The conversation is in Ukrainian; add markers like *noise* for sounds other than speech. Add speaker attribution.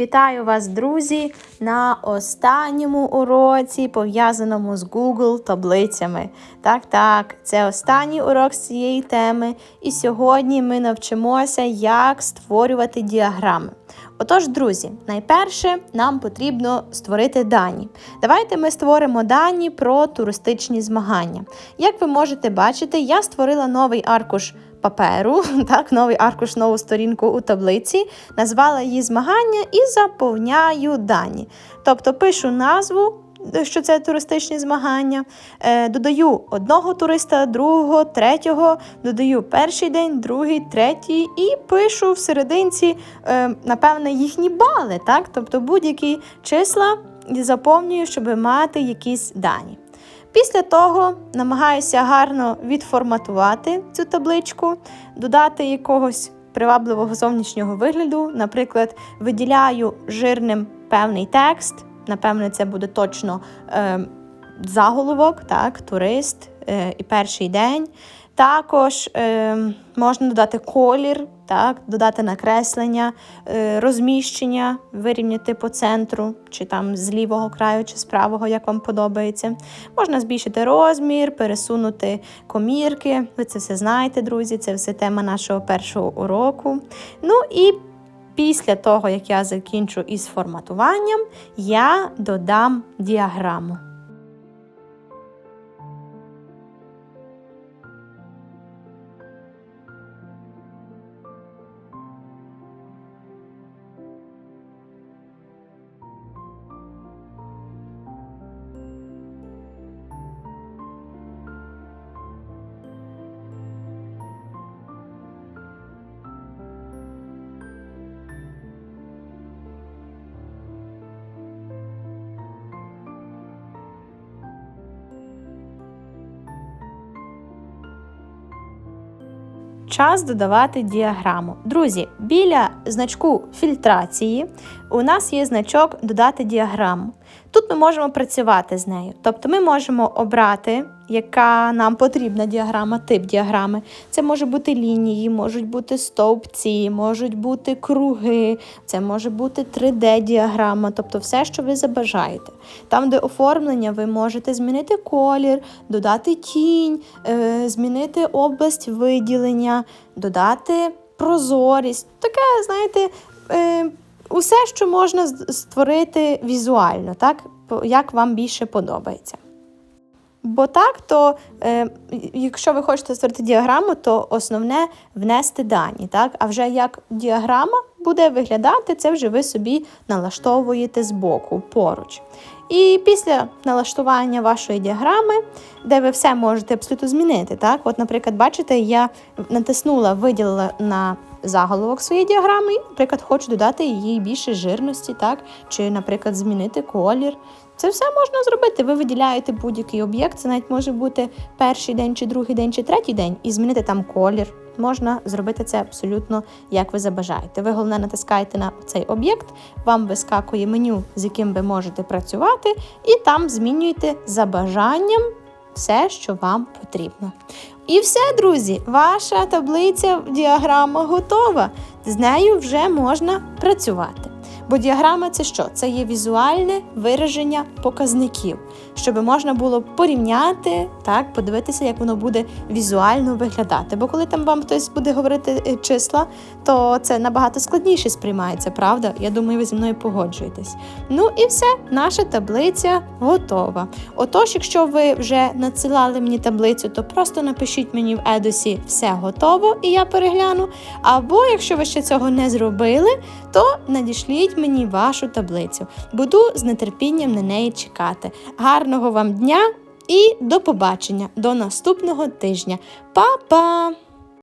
Speaker 1: Вітаю вас, друзі, на останньому уроці, пов'язаному з Google таблицями. Так, так, це останній урок з цієї теми, і сьогодні ми навчимося, як створювати діаграми. Отож, друзі, найперше нам потрібно створити дані. Давайте ми створимо дані про туристичні змагання. Як ви можете бачити, я створила новий аркуш паперу, *laughs* так, новий аркуш, нову сторінку у таблиці, назвала її змагання і заповняю дані. Тобто пишу назву. Що це туристичні змагання. Е, додаю одного туриста, другого, третього, додаю перший день, другий, третій, і пишу в е, напевне, їхні бали. Так? Тобто будь-які числа заповнюю, щоб мати якісь дані. Після того намагаюся гарно відформатувати цю табличку, додати якогось привабливого зовнішнього вигляду. Наприклад, виділяю жирним певний текст. Напевне, це буде точно е, заголовок, так, турист е, і перший день. Також е, можна додати колір, так, додати накреслення, е, розміщення, вирівняти по центру, чи там з лівого краю, чи з правого, як вам подобається. Можна збільшити розмір, пересунути комірки. Ви це все знаєте, друзі, це все тема нашого першого уроку. Ну і після того, як я закінчу із форматуванням, я додам діаграму. Час додавати діаграму. Друзі, біля значку фільтрації у нас є значок Додати діаграму. Тут ми можемо працювати з нею. Тобто ми можемо обрати, яка нам потрібна діаграма, тип діаграми. Це може бути лінії, можуть бути стовпці, можуть бути круги, це може бути 3D-діаграма, тобто все, що ви забажаєте. Там, де оформлення, ви можете змінити колір, додати тінь, е, змінити область виділення, додати прозорість. Таке, знаєте, е, усе, що можна створити візуально, так? як вам більше подобається. Бо так, то е, якщо ви хочете створити діаграму, то основне внести дані. так? А вже як діаграма буде виглядати, це вже ви собі налаштовуєте збоку поруч. І після налаштування вашої діаграми, де ви все можете абсолютно змінити. так? От, Наприклад, бачите, я натиснула, виділила на заголовок своєї діаграми, і, наприклад, хочу додати їй більше жирності, так? чи, наприклад, змінити колір. Це все можна зробити. Ви виділяєте будь-який об'єкт, це навіть може бути перший день, чи другий день, чи третій день, і змінити там колір. Можна зробити це абсолютно як ви забажаєте. Ви головне натискаєте на цей об'єкт, вам вискакує меню, з яким ви можете працювати, і там змінюєте за бажанням все, що вам потрібно. І все, друзі, ваша таблиця діаграма готова. З нею вже можна працювати. Бо діаграма це що? Це є візуальне вираження показників, щоб можна було порівняти, так, подивитися, як воно буде візуально виглядати. Бо коли там вам хтось буде говорити е, числа, то це набагато складніше сприймається, правда? Я думаю, ви зі мною погоджуєтесь. Ну і все, наша таблиця готова. Отож, якщо ви вже надсилали мені таблицю, то просто напишіть мені в Едосі все готово, і я перегляну. Або якщо ви ще цього не зробили, то надішліть мені вашу таблицю. Буду з нетерпінням на неї чекати. Гарного вам дня і до побачення до наступного тижня. Па-па!